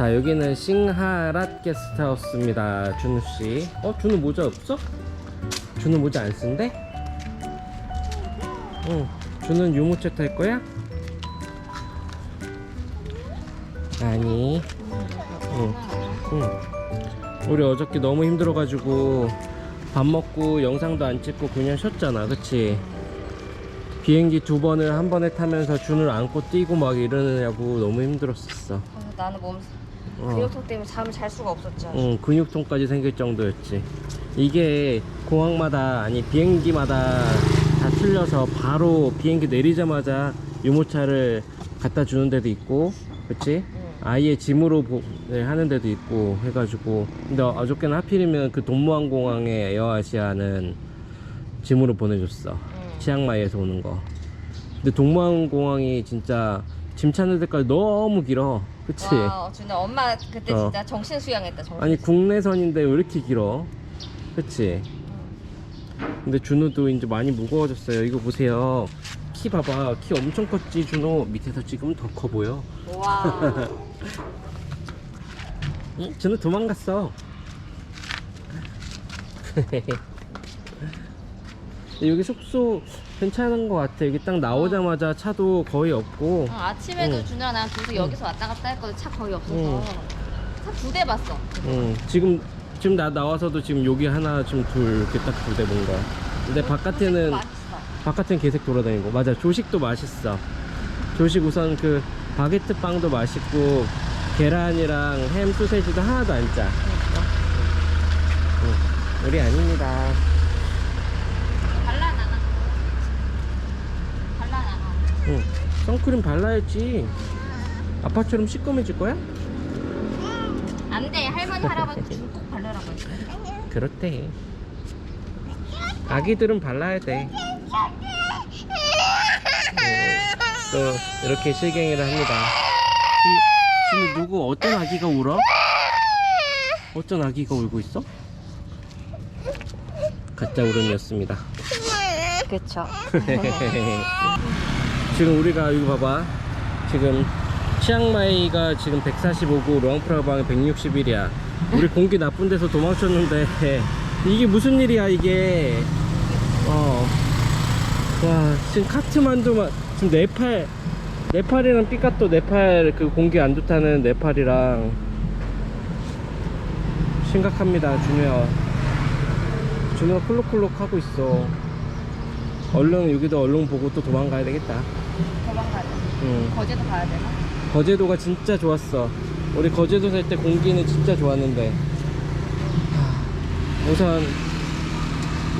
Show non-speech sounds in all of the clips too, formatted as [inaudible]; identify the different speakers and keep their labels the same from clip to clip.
Speaker 1: 자 여기는 싱하랏 게스트하우스입니다 준우 씨. 어 준우 모자 없어? 준우 모자 안 쓴대? 응. 준우는 유모차 탈 거야? 아니. 응. 응. 우리 어저께 너무 힘들어가지고 밥 먹고 영상도 안 찍고 그냥 쉬었잖아, 그치? 비행기 두 번을 한 번에 타면서 준우를 안고 뛰고 막 이러느냐고 너무 힘들었었어.
Speaker 2: 아, 나는 몸
Speaker 1: 어.
Speaker 2: 근육통 때문에 잠을 잘 수가 없었지.
Speaker 1: 응, 근육통까지 생길 정도였지. 이게 공항마다 아니 비행기마다 다 틀려서 바로 비행기 내리자마자 유모차를 갖다 주는 데도 있고?
Speaker 2: 응.
Speaker 1: 아예 짐으로 보- 네, 하는 데도 있고 해가지고 근데 어저께는 하필이면 그 동무항 공항의 에어아시아는 짐으로 보내줬어
Speaker 2: 응.
Speaker 1: 치앙마이에서 오는 거 근데 동무항 공항이 진짜 짐 찾는 데까지 너무 길어 그치?
Speaker 2: 와, 준아 엄마 그때
Speaker 1: 어.
Speaker 2: 진짜 정신 수양했다. 정신.
Speaker 1: 아니 국내선인데 왜 이렇게 길어 그치? 근데 준우도 이제 많이 무거워졌어요 이거 보세요 키 봐봐 키 엄청 컸지 준우 밑에서 찍으면 더커 보여
Speaker 2: 와. [laughs]
Speaker 1: 응? 준우 도망갔어 [laughs] 여기 숙소 괜찮은 것 같아 여기 딱 나오자마자 차도 거의 없고
Speaker 2: 응, 아침에도
Speaker 1: 응.
Speaker 2: 준아 나랑 둘이 여기서 왔다 갔다 했거든. 차 거의 없어서.
Speaker 1: 응.
Speaker 2: 차두 대 봤어.
Speaker 1: 응, 지금 지금 나 나와서도 지금 여기 하나 지금 둘 이렇게 딱 두대본 거야 근데 바깥에는
Speaker 2: 맛있어.
Speaker 1: 바깥엔 계속 돌아다니고 맞아 조식도 맛있어 조식 우선 그 바게트 빵도 맛있고 계란이랑 햄 소세지도 하나도 안 짜 응, 우리 아닙니다
Speaker 2: 발라나나. 발라나나.
Speaker 1: 응, 선크림 발라야지 아빠처럼 시꺼매질 거야?
Speaker 2: 안 돼. 할머니 할아버지 줄꼭 바르라고 했어.
Speaker 1: 그렇대 아기들은 발라야 돼 응, 또 이렇게 실갱이를 합니다 지금, 지금 누구 어떤 아기가 울어? 어떤 아기가 울고 있어? 가짜 울음이었습니다
Speaker 2: 그쵸. [laughs]
Speaker 1: 지금 우리가 이거 봐봐. 지금 치앙마이가 지금 145고 루앙프라방이 161이야. 우리 공기 나쁜 데서 도망쳤는데 [laughs] 이게 무슨 일이야 이게? 어. 와 지금 카트만두만 지금 네팔 네팔이랑 삐까또 네팔 그 공기 안 좋다는 네팔이랑 심각합니다 준우야. 준우가 콜록콜록 하고 있어. 얼른 여기도 얼른 보고 또 도망가야 되겠다
Speaker 2: 도망가자.
Speaker 1: 응.
Speaker 2: 거제도 가야 되나?
Speaker 1: 거제도가 진짜 좋았어. 우리 거제도 살 때 공기는 진짜 좋았는데. 하, 우선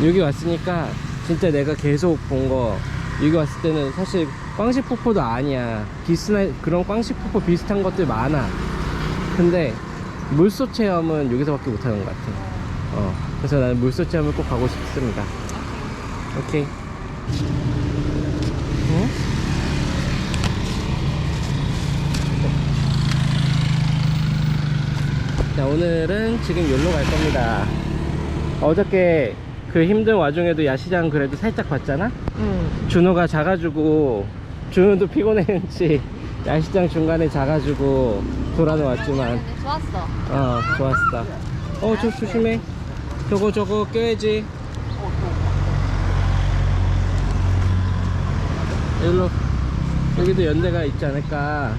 Speaker 1: 여기 왔으니까 진짜 내가 계속 본 거. 여기 왔을 때는 사실 꽝시포포도 아니야. 비슷한 그런 꽝시포포 비슷한 것들 많아. 근데 물소 체험은 여기서밖에 못하는 것 같아. 어 그래서 나는 물소 체험을 꼭 가고 싶습니다. 오케이 자 오늘은 지금 여기로 갈 겁니다. 어저께 그 힘든 와중에도 야시장 그래도 살짝 봤잖아?
Speaker 2: 응.
Speaker 1: 준호가 자가지고 준호도 피곤했지 야시장 중간에 자가지고 돌아놓았지만.
Speaker 2: 좋았어.
Speaker 1: 어 좋았어. 어저 조심해. 저거 저거 껴야지. 여기로 여기도 연대가 있지 않을까.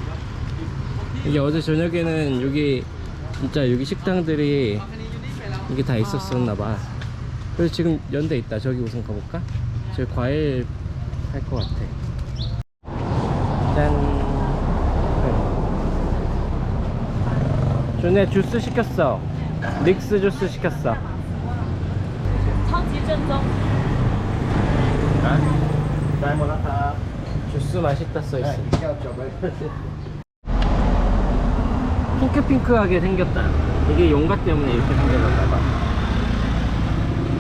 Speaker 1: 이게 어제 저녁에는 여기 진짜 여기 식당들이 이게 다 있었었나봐. 그래서 지금 연대 있다. 저기 우선 가볼까? 저 과일 할 것 같아. 짠. 준혜 주스 시켰어. 닉스 주스 시켰어. 주스 맛있다 써있어. 포켓핑크하게 생겼다. 이게 용가 때문에 이렇게 생겼나봐.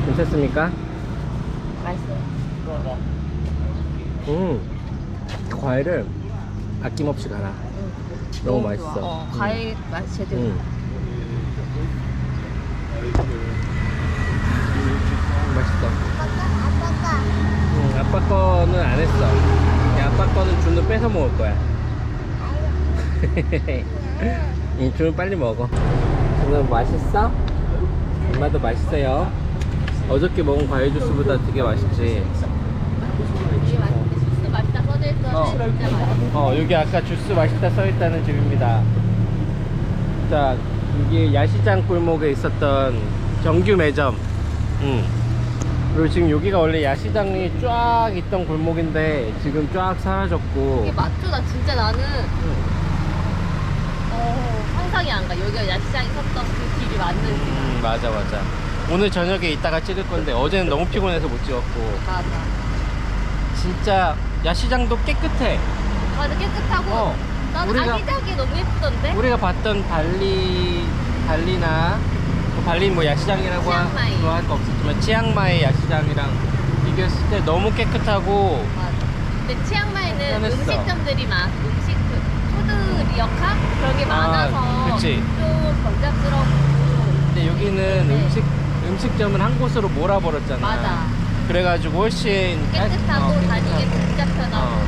Speaker 1: 괜찮습니까?
Speaker 2: 맛있어요
Speaker 1: 음 과일을 아낌없이 갈아. 응. 너무, 맛있어.
Speaker 2: 어, 과일 음. 맛 제대로. 음.
Speaker 1: 응. 맛있어 응, 음, 아빠 거는 안 했어. 아빠 거는 준도 뺏어 먹을 거야. [laughs] [laughs] 응, 좀 빨리 먹어. 오늘 맛있어? 엄마도 맛있어요. 어저께 먹은 과일 주스보다 되게 맛있지.
Speaker 2: 이게 맛있는데 주스 맛있다 써져 있어.
Speaker 1: 어.
Speaker 2: 진짜 맛있어.
Speaker 1: 어, 여기 아까 주스 맛있다 써있다는 집입니다. 자, 여기 야시장 골목에 있었던 정규 매점. 응. 그리고 지금 여기가 원래 야시장이 쫙 있던 골목인데 지금 쫙 사라졌고.
Speaker 2: 이게 맞죠? 나 진짜 나는 어, 상상이 안 가. 여기가 야시장이 섰던 그 길이 맞는지.
Speaker 1: 음, 맞아, 맞아. 오늘 저녁에 이따가 찍을 건데 어제는 너무 피곤해서 못 찍었고.
Speaker 2: 맞아.
Speaker 1: 진짜 야시장도 깨끗해.
Speaker 2: 맞아 깨끗하고
Speaker 1: 어,
Speaker 2: 나는
Speaker 1: 우리가-
Speaker 2: 아기자기 너무 예쁘던데?
Speaker 1: 우리가 봤던 발리 발리나 뭐 발리는 뭐 야시장이라고
Speaker 2: 치앙마이.
Speaker 1: 할거 없었지만 치앙마이 야시장이랑 비교했을 때 너무 깨끗하고
Speaker 2: 맞아. 근데 치앙마이는
Speaker 1: 편했어.
Speaker 2: 음식점들이 막그 리어카 그런 게
Speaker 1: 아,
Speaker 2: 많아서
Speaker 1: 그치.
Speaker 2: 좀 번잡스럽고
Speaker 1: 근데 여기는
Speaker 2: 네.
Speaker 1: 음식 음식점은 한 곳으로 몰아버렸잖아.
Speaker 2: 맞아.
Speaker 1: 그래가지고 훨씬 깔-
Speaker 2: 깨끗하고
Speaker 1: 어,
Speaker 2: 다니기
Speaker 1: 깨끗하고.
Speaker 2: 진짜 편하고
Speaker 1: 어.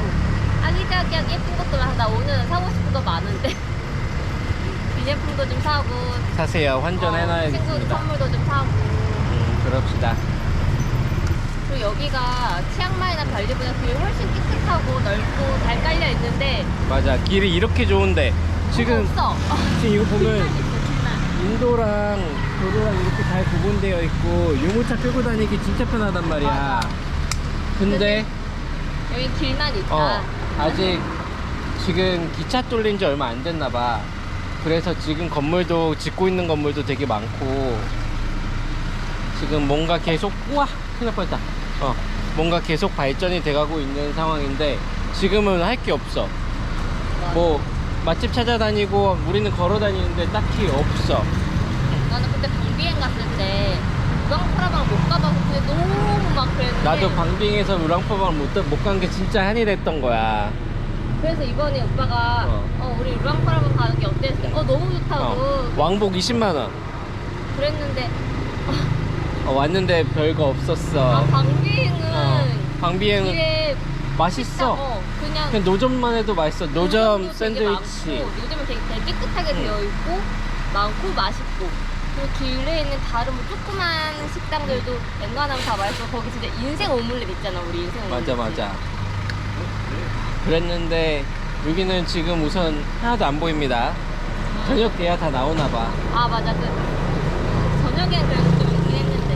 Speaker 2: 아기자기하게 예쁜 것도 많아. 나 오늘 사고 싶은 거 많은데 [laughs] 기념품도 좀 사고
Speaker 1: 사세요.
Speaker 2: 어, 친구
Speaker 1: 환전해놔야겠습니다.
Speaker 2: 선물도 좀 사고
Speaker 1: 음, 그럽시다.
Speaker 2: 그리고 여기가 치앙마이나 발리보다 길이 훨씬 깨끗하고 넓고 잘 깔려 있는데
Speaker 1: 맞아. 길이 이렇게 좋은데 지금
Speaker 2: 없어. [laughs]
Speaker 1: 지금 이거 보면. 인도랑 도로랑 이렇게 잘 구분되어 있고 유모차 끌고 다니기 진짜 편하단 말이야.
Speaker 2: 맞아.
Speaker 1: 근데
Speaker 2: 여기 길만 있다.
Speaker 1: 어 아직 지금 기차 뚫린 지 얼마 안 됐나 봐. 그래서 지금 건물도 짓고 있는 건물도 되게 많고 지금 뭔가 계속 우와 큰일 날 뻔했다. 어 뭔가 계속 발전이 돼가고 있는 상황인데 지금은 할 게 없어. 뭐 맛집 찾아다니고 우리는 걸어 다니는데 딱히 없어.
Speaker 2: 나는 그때 방비행 갔을 때 우당프라방 못 가봐서 근데 너무 막 그랬는데
Speaker 1: 나도 방빙에서 우랑포방 못간 게 진짜 한이 됐던 거야.
Speaker 2: 그래서 이번에 오빠가
Speaker 1: 어.
Speaker 2: 어, 우리 우랑프라방 가는 게 어때? 했을 때, 어 너무 좋다고
Speaker 1: 어, 왕복 20만 원.
Speaker 2: 그랬는데
Speaker 1: 어, 왔는데 별거
Speaker 2: 아,
Speaker 1: 없었어.
Speaker 2: 방비행은
Speaker 1: 어, 방비행은
Speaker 2: 길에
Speaker 1: 맛있어.
Speaker 2: 어, 그냥
Speaker 1: 그냥 노점만 해도 맛있어. 노점
Speaker 2: 노점도 되게
Speaker 1: 샌드위치.
Speaker 2: 많고, 노점은 되게, 되게 깨끗하게
Speaker 1: 응.
Speaker 2: 되어 있고 많고 맛있고 그리고 길에 있는 다른 뭐 조그만 식당들도 웬간하면 다 맛있어 거기 진짜 인생 오믈렛 있잖아 우리 인생 오믈렛
Speaker 1: 맞아 맞아. 그랬는데 여기는 지금 우선 하나도 안 보입니다. 저녁 돼야 다 나오나 봐.
Speaker 2: 아 맞아 그 저녁에는 그래도 좀 있긴 했는데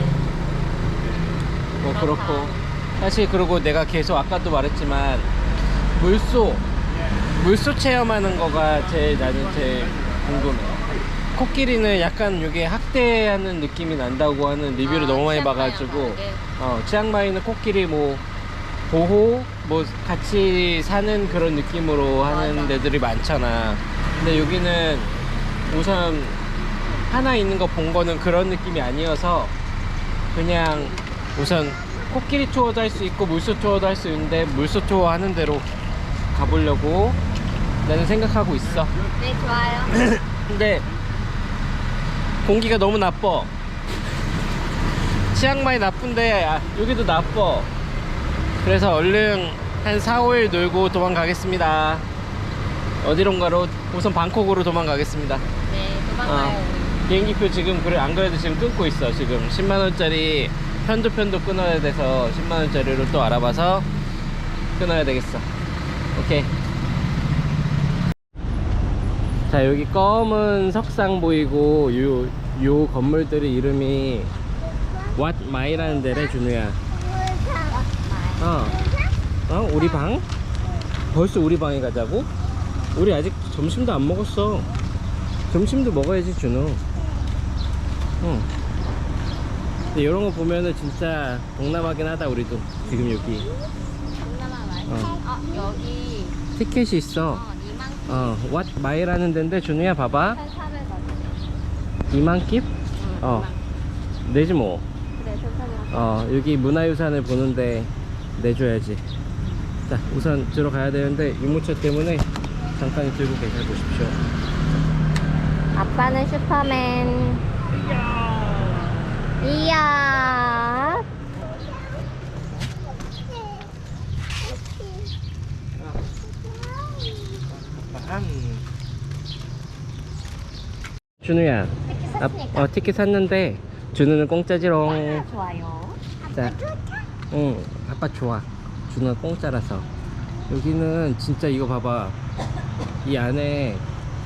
Speaker 1: 뭐 그렇고 사실 그리고 내가 계속 아까도 말했지만 물소 물소 체험하는 거가 제일 나는 제일 궁금해. 코끼리는 약간 이게 학대하는 느낌이 난다고 하는 리뷰를
Speaker 2: 아,
Speaker 1: 너무 많이 봐가지고
Speaker 2: 다르게.
Speaker 1: 어 치앙마이는 코끼리 뭐 보호 뭐 같이 사는 그런 느낌으로 하는
Speaker 2: 맞아.
Speaker 1: 데들이 많잖아. 근데 여기는 우선 하나 있는 거 본 거는 그런 느낌이 아니어서 그냥 우선 코끼리 투어도 할 수 있고 물소 투어도 할 수 있는데 물소 투어 하는 대로 가보려고 나는 생각하고 있어.
Speaker 2: 네 좋아요 [coughs]
Speaker 1: 근데 공기가 너무 나빠. 치앙마이 나쁜데 아, 여기도 나빠. 그래서 얼른 한 4, 5일 놀고 도망가겠습니다. 어디론가로 우선 방콕으로 도망가겠습니다.
Speaker 2: 네 도망가요
Speaker 1: 어, 비행기표 지금 그래 안 그래도 지금 끊고 있어. 지금 10만 원짜리 편도 편도 끊어야 돼서 10만 원짜리로 또 알아봐서 끊어야 되겠어. 오케이. 자 여기 검은 석상 보이고 요, 요 건물들의 이름이 My라는 데래 준우야. 어. 어 우리 방? 벌써 우리 방에 가자고? 우리 아직 점심도 안 먹었어. 점심도 먹어야지 준우. 응. 근데 이런 거 보면은 진짜 동남아긴 하다 우리도 지금 여기
Speaker 2: 동남아 말
Speaker 1: 어.
Speaker 2: 아 여기
Speaker 1: 티켓이 있어.
Speaker 2: 어 2만
Speaker 1: 어, What My라는 데인데 준우야 봐봐.
Speaker 2: 1,400원
Speaker 1: 2만 킵? 어. 내지 뭐.
Speaker 2: 그래 1,400원
Speaker 1: 어, 여기 문화유산을 보는데 내줘야지. 자, 우선 들어가야 되는데 유모차 때문에 잠깐 들고 계셔 보십시오.
Speaker 2: 아빠는 슈퍼맨. 이야.
Speaker 1: 음. 준우야
Speaker 2: 티켓
Speaker 1: 아,
Speaker 2: 샀으니까.
Speaker 1: 어, 티켓 샀는데 준우는 공짜지롱
Speaker 2: 좋아요.
Speaker 1: 자, 응, 아빠 좋아. 준우가 공짜라서. 여기는 진짜 이거 봐봐. 이 안에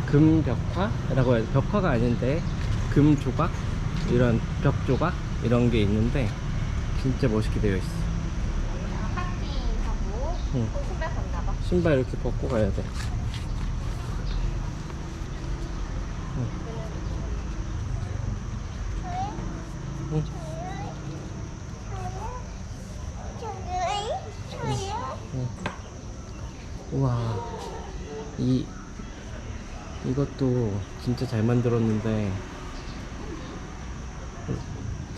Speaker 1: 금 벽화라고 해야 벽화가 아닌데 금 조각 이런 벽 조각 이런 게 있는데 진짜 멋있게 되어 있어. 응. 신발 이렇게 벗고 가야 돼. 응. 우와 이 이것도 진짜 잘 만들었는데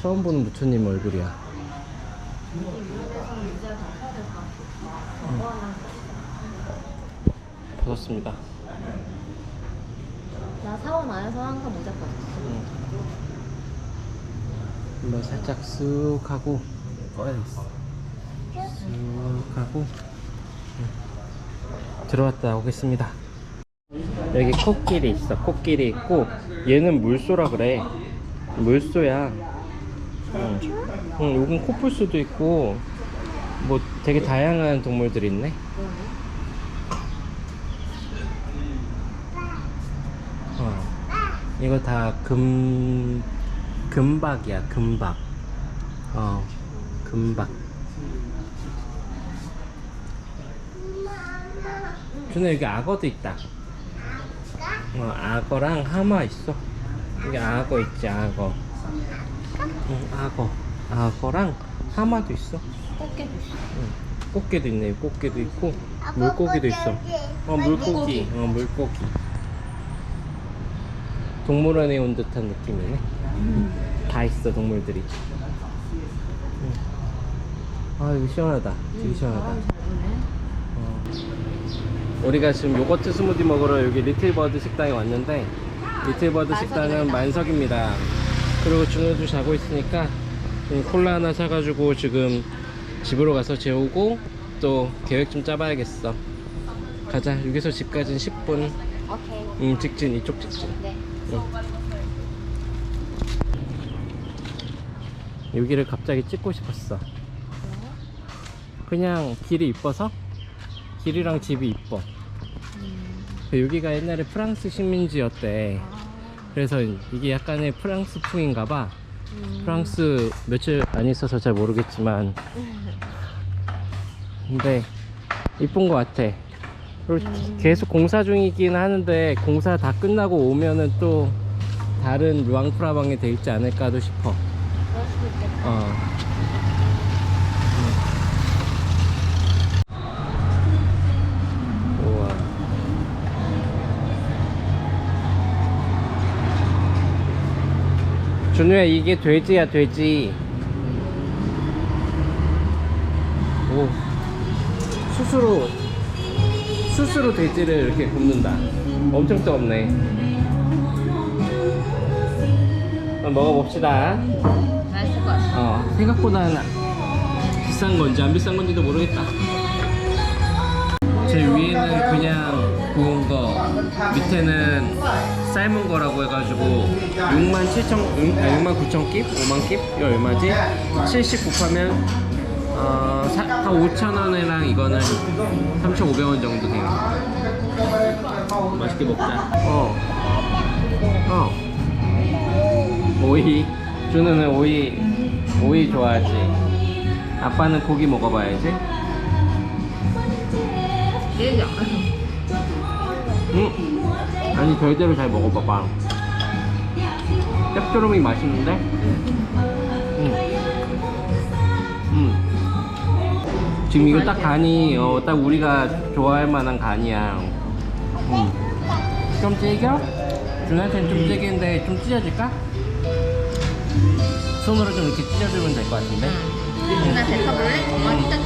Speaker 1: 처음 보는 부처님 얼굴이야. 벗었습니다.
Speaker 2: 나 사원 안에서 항상 모자 벗었어.
Speaker 1: 한번 살짝 쓱 하고 꺼야겠어. 쓱 하고 응. 들어왔다 오겠습니다. 여기 코끼리 있어. 코끼리 있고 얘는 물소라 그래. 물소야. 응. 응, 여긴 코뿔 수도 있고 뭐 되게 다양한 동물들이 있네. 어. 이거 다 금, 금박이야, 금박. 어, 금박. 준아, 여기 악어도 있다. 어, 악어랑 하마 있어. 여기 악어 있지, 악어. 응, 악어. 악어랑 하마도 있어.
Speaker 2: 꽃게 있어.
Speaker 1: 응. 꽃게도 있네, 꽃게도 있고, 물고기도 있어. 어, 물고기. 어, 물고기. 동물원에 온 듯한 느낌이네. 다 있어, 동물들이. 응. 아, 여기 시원하다. 되게 시원하다. 어. 우리가 지금 요거트 스무디 먹으러 여기 리틀버드 식당에 왔는데, 리틀버드 식당은 만석입니다. 그리고 준호도 자고 있으니까, 좀 콜라 하나 사가지고 지금 집으로 가서 재우고, 또 계획 좀 짜봐야겠어. 가자. 여기서 집까지는 10분.
Speaker 2: 오케이.
Speaker 1: 음, 직진, 이쪽 직진.
Speaker 2: 네.
Speaker 1: 응. 여기를 갑자기 찍고 싶었어. 그냥 길이 이뻐서? 길이랑 집이 이뻐. 그 여기가 옛날에 프랑스 식민지였대. 그래서 이게 약간의 프랑스풍인가 봐. 프랑스 며칠 안 있어서 잘 모르겠지만. 근데 이쁜 것 같아. 그리고 계속 공사 중이긴 하는데 공사 다 끝나고 오면은 또 다른 루앙프라방에 돼 있지 않을까도 싶어.
Speaker 2: 그럴 수도 있겠다.
Speaker 1: 어. 음. 우와. 준우야 이게 돼지야 돼지. 오. 스스로 스스로 돼지를 이렇게 굽는다. 엄청 뜨겁네. 한번 먹어봅시다.
Speaker 2: 맛있을 것 같아.
Speaker 1: 어, 생각보다는 비싼 건지 안 비싼 건지도 모르겠다. 제 위에는 그냥 구운 거, 밑에는 삶은 거라고 해가지고 6만 7천, 6만 9천 킵? 5만 킵? 이거 얼마지? 70 곱하면 어, 사, 한 5천 원이랑 이거는 3,500원 정도 돼요. 맛있게 먹자. 어. 어. 오이. 준우는 오이, 오이 좋아하지. 아빠는 고기 먹어봐야지.
Speaker 2: 내장.
Speaker 1: 응? 아니, 별대로 잘 먹어봐봐. 짭조름이 맛있는데? 응. 응. 지금 이거 딱 간이, 어, 딱 우리가 좋아할 만한 간이야. 응. 좀 질겨? 준한테는 좀 질긴데 좀 찢어질까? 손으로 좀 이렇게 찢어주면 될 것 같은데?
Speaker 2: 나 데쳐볼래? 엄마 여기 데쳐.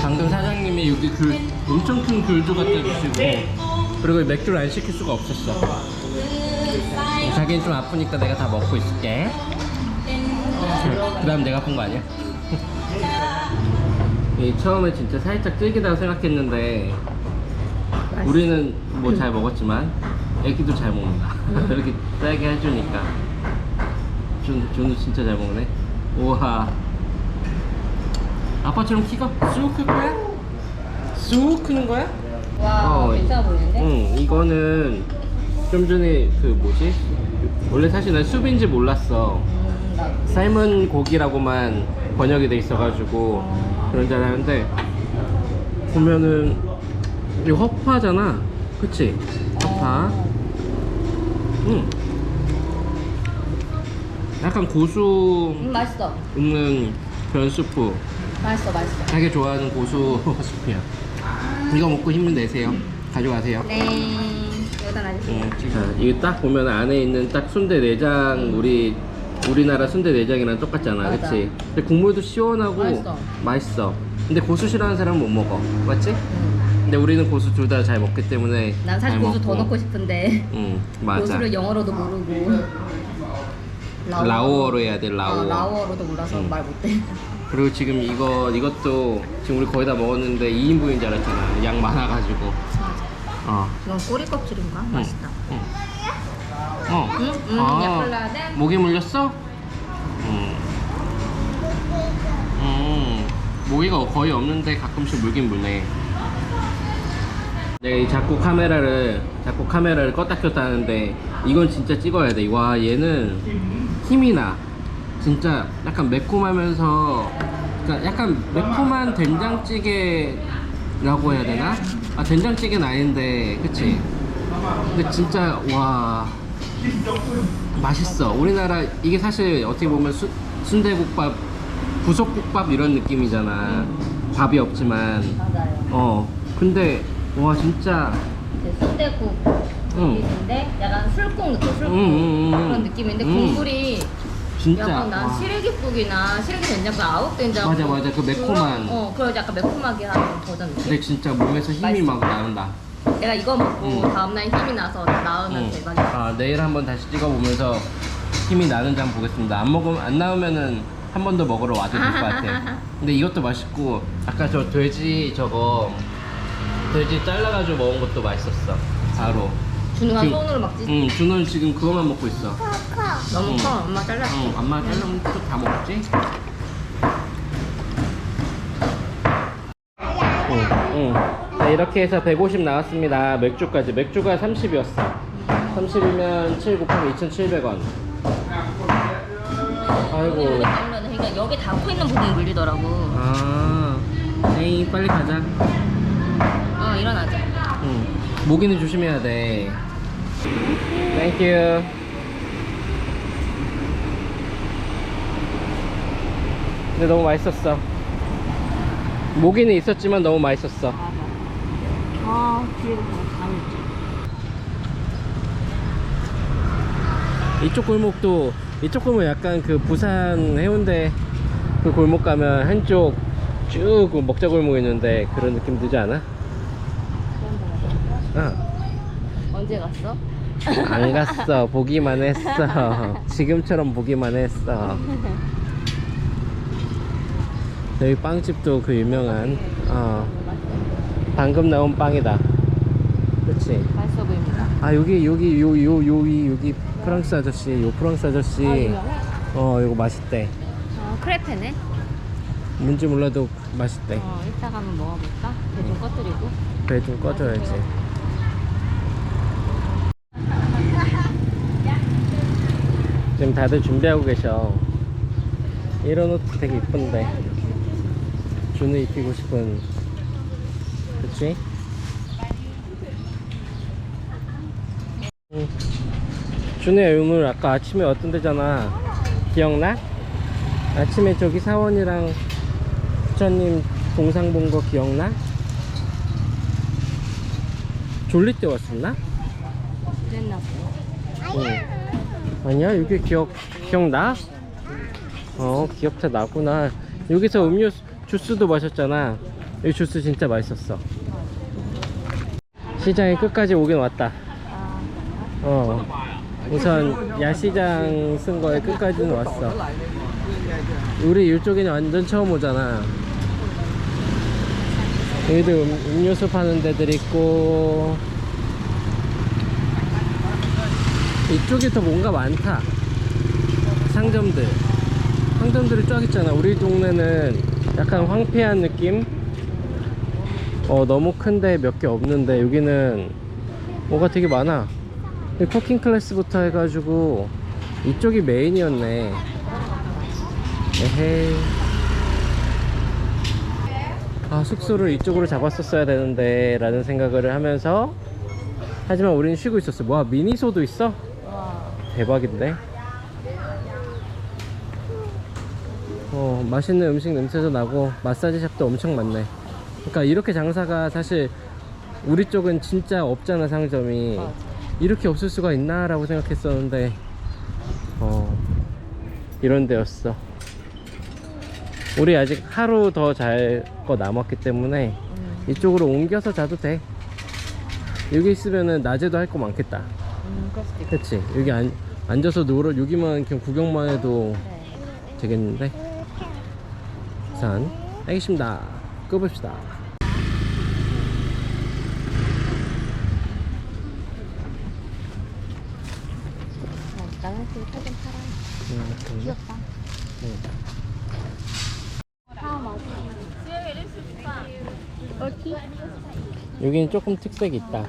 Speaker 1: 방금 사장님이 여기 귤 엄청 큰 귤도 갖다 주시고 그리고 맥주를 안 시킬 수가 없었어 자기는 좀 아프니까 내가 다 먹고 있을게 그 다음 내가 아픈 거 아니야? [laughs] 이 처음에 진짜 살짝 질기다고 생각했는데 우리는 뭐 잘 먹었지만 애기도 잘 먹는다. [laughs] 이렇게 짜게 해주니까. 준, 준우 진짜 잘 먹네. 우와. 아빠처럼 키가 쑥 클 거야? 쑥 크는 거야?
Speaker 2: 와,
Speaker 1: 어,
Speaker 2: 괜찮아 보이는데?
Speaker 1: 응, 이거는 좀 전에 그 뭐지? 원래 사실 난 숲인지 몰랐어.
Speaker 2: 음, 나
Speaker 1: 삶은 고기라고만 번역이 돼 있어가지고 그런 줄 알았는데 보면은 이거 허파잖아 그치? 허파 응 약간 고수
Speaker 2: 음, 맛있어.
Speaker 1: 있는 그런 수프
Speaker 2: 맛있어, 맛있어.
Speaker 1: 되게 좋아하는 고수 [laughs] 수프야 이거 먹고 힘을 내세요 가져가세요
Speaker 2: 네. 여기다 놔주세요.
Speaker 1: 응, 자, 이게 딱 보면 안에 있는 딱 순대 내장 우리 우리나라 순대 내장이랑 똑같잖아,
Speaker 2: 맞아.
Speaker 1: 그렇지? 근데 국물도 시원하고
Speaker 2: 맛있어.
Speaker 1: 맛있어. 근데 고수 싫어하는 사람은 못 먹어, 맞지?
Speaker 2: 음.
Speaker 1: 근데 우리는 고수 둘 다 잘 먹기 때문에
Speaker 2: 난 사실
Speaker 1: 잘
Speaker 2: 고수 더
Speaker 1: 먹고.
Speaker 2: 넣고 싶은데
Speaker 1: 응, 맞아.
Speaker 2: 고수를 영어로도 모르고
Speaker 1: 라오어로 해야 돼, 라오어.
Speaker 2: 어, 라오어로도 몰라서
Speaker 1: 응.
Speaker 2: 말 못해.
Speaker 1: 그리고 지금 이거 이것도 지금 우리 거의 다 먹었는데 2인분인 줄 알았잖아. 양 많아가지고. 어.
Speaker 2: 이건 꼬리 껍질인가? 맛있다.
Speaker 1: 응. 어.
Speaker 2: 응? 응, 약 발라야 돼?
Speaker 1: 목에 물렸어? 응. 음. 모기가 거의 없는데 가끔씩 물긴 물네. 내가 이 자꾸 카메라를 자꾸 카메라를 껐다 켰다 하는데 이건 진짜 찍어야 돼. 와 얘는 힘이 나. 진짜 약간 매콤하면서 그러니까 약간 매콤한 된장찌개라고 해야 되나? 아 된장찌개는 아닌데 그치? 근데 진짜 와 맛있어. 우리나라 이게 사실 어떻게 보면 수, 순대국밥, 부속국밥 이런 느낌이잖아. 밥이 없지만
Speaker 2: 맞아요.
Speaker 1: 어 근데 와 진짜
Speaker 2: 그 순대국
Speaker 1: 응.
Speaker 2: 인데 약간 술국 느낌 술국
Speaker 1: 응, 응, 응.
Speaker 2: 그런 느낌인데
Speaker 1: 응.
Speaker 2: 국물이
Speaker 1: 진짜
Speaker 2: 약간 난
Speaker 1: 와.
Speaker 2: 시래기국이나 시래기 된장국 아욱 된장국
Speaker 1: 맞아, 맞아. 그 매콤한.
Speaker 2: 어 그런 약간 매콤하게 하는 버전 느낌
Speaker 1: 근데 진짜 몸에서 힘이
Speaker 2: 맛있어.
Speaker 1: 막 나온다.
Speaker 2: 내가 이거 먹고
Speaker 1: 응.
Speaker 2: 다음날 힘이 나서 나으면
Speaker 1: 응.
Speaker 2: 대박이야
Speaker 1: 아 내일 한번 다시 찍어보면서 힘이 나는지 한번 보겠습니다. 안 먹으면 안 나오면은 한 번 더 먹으러 와도 될 것 같아. [laughs] 근데 이것도 맛있고 아까 저 돼지 저거 돼지 잘라가지고 먹은 것도 맛있었어. 바로.
Speaker 2: 준우가
Speaker 1: 지금-
Speaker 2: 손으로 막 찢.
Speaker 1: 응, 준호는 지금 그것만 먹고 있어.
Speaker 2: 너무
Speaker 1: 응.
Speaker 2: 커 엄마 잘랐어
Speaker 1: 응, 엄마 잘라면 또다 먹지? 응, 응. 자, 이렇게 해서 150 나왔습니다. 맥주까지. 맥주가 30이었어. 30이면 7 곱하기 2,700원. 아이고.
Speaker 2: 그러니까 여기 닿고 있는 부분 물리더라고
Speaker 1: 아, 에이, 빨리 가자.
Speaker 2: 어 일어나자
Speaker 1: 응. 모기는 조심해야 돼. 땡큐. 근데 너무 맛있었어. 모기는 있었지만 너무 맛있었어.
Speaker 2: 아 뒤에도 감이
Speaker 1: 이쪽 골목도 이쪽 골목 약간 그 부산 해운대 그 골목 가면 한쪽 쭉그 먹자 골목 있는데 그런 느낌 들지 않아? 아,
Speaker 2: 언제 갔어?
Speaker 1: 안 갔어. 보기만 했어. 지금처럼 보기만 했어. 여기 빵집도 그 유명한 어, 방금 나온 빵이다. 그렇지?
Speaker 2: 맛있어 보입니다
Speaker 1: 아 여기 여기 요요 여기 여기 프랑스 아저씨 요 프랑스 아저씨
Speaker 2: 아?
Speaker 1: 어 이거 맛있대.
Speaker 2: 어 크레페네
Speaker 1: 뭔지 몰라도 맛있대.
Speaker 2: 어 이따가 한번 먹어볼까? 배좀 꺼뜨리고
Speaker 1: 배좀 꺼줘야지. 지금 다들 준비하고 계셔. 이런 옷 되게 이쁜데. 준우 입히고 싶은. 그치? 응. 준우야 오늘 아까 아침에 어떤 데잖아. 기억나? 아침에 저기 사원이랑 부처님 동상 본 거 기억나? 졸릴 때 왔었나?
Speaker 2: 그랬나 봐
Speaker 1: 응. 아니야? 여기 기억 기억나? 어 기억자 나구나. 여기서 음료 주스도 마셨잖아. 이 주스 진짜 맛있었어. 시장에 끝까지 오긴 왔다. 어 우선 야시장 쓴 거에 끝까지는 왔어. 우리 이쪽에는 완전 처음 오잖아. 여기도 음, 음료수 파는 데들 있고 이쪽이 더 뭔가 많다. 상점들. 상점들이 쫙 있잖아. 우리 동네는 약간 황폐한 느낌? 어, 너무 큰데 몇 개 없는데 여기는 뭐가 되게 많아. 이 쿠킹 클래스부터 해가지고 이쪽이 메인이었네. 에헤이. 아, 숙소를 이쪽으로 잡았었어야 되는데 라는 생각을 하면서 하지만 우리는 쉬고 있었어. 와, 미니소도 있어?
Speaker 2: 와.
Speaker 1: 대박인데? 어, 맛있는 음식 냄새도 나고 마사지 샵도 엄청 많네. 그러니까 이렇게 장사가 사실 우리 쪽은 진짜 없잖아 상점이.
Speaker 2: 맞아.
Speaker 1: 이렇게 없을 수가 있나 라고 생각했었는데 어 이런 데였어. 우리 아직 하루 더 잘 거 남았기 때문에
Speaker 2: 음,
Speaker 1: 이쪽으로 옮겨서 자도 돼. 여기 있으면은 낮에도 할 거 많겠다.
Speaker 2: 음, 그럴 수도 있고.
Speaker 1: 그치 여기 안, 앉아서 놀아 여기만 그냥 구경만 해도
Speaker 2: 네.
Speaker 1: 되겠는데 우선 알겠습니다 꺼봅시다
Speaker 2: 어, 나는 그 사진 팔아.
Speaker 1: 음,
Speaker 2: 귀엽다.
Speaker 1: 음. 여기는 조금 특색이 있다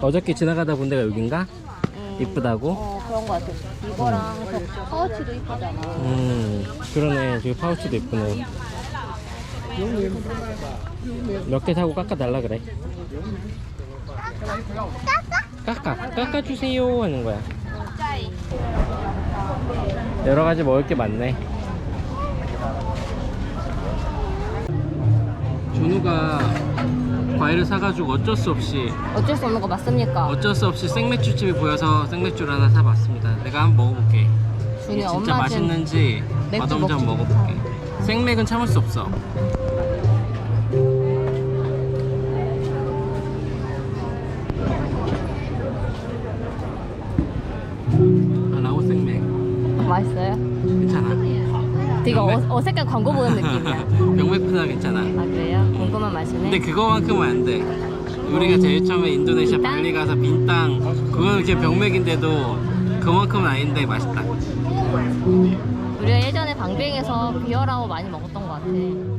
Speaker 1: 어저께 지나가다 본 데가 여긴가?
Speaker 2: 음,
Speaker 1: 이쁘다고?
Speaker 2: 어, 그런 거 같아. 이거랑 저 파우치도 이쁘잖아.
Speaker 1: 음 그러네 저기 파우치도 이쁘네 몇 개 사고 깎아달라 그래 깎아 깎아주세요 하는 거야. 여러 가지 먹을 게 많네. 준우가 과일을 사가지고 어쩔 수 없이
Speaker 2: 어쩔 수 없는 거 맞습니까?
Speaker 1: 어쩔 수 없이 생맥주집이 보여서 생맥주를 하나 사봤습니다. 내가 한번 먹어볼게.
Speaker 2: 준이
Speaker 1: 이게 진짜
Speaker 2: 엄마
Speaker 1: 맛있는지
Speaker 2: 맥주
Speaker 1: 맛없는지 한번
Speaker 2: 먹지.
Speaker 1: 먹어볼게. 생맥은 참을 수 없어. 아, 라오 생맥
Speaker 2: 맛있어요?
Speaker 1: 괜찮아.
Speaker 2: 되게
Speaker 1: 병맥?
Speaker 2: 어, 어색한 광고 보는 느낌이야. [laughs]
Speaker 1: 괜찮아.
Speaker 2: 아 그래요? 궁금한 맛이네.
Speaker 1: 근데 그거만큼은 안 돼. 우리가 제일 처음에 인도네시아
Speaker 2: 빈땅?
Speaker 1: 발리 가서 빈땅 그거는 그냥 병맥인데도 그만큼은 아닌데 맛있다.
Speaker 2: 우리가 예전에 방뱅에서 비어라고 많이 먹었던 것 같아.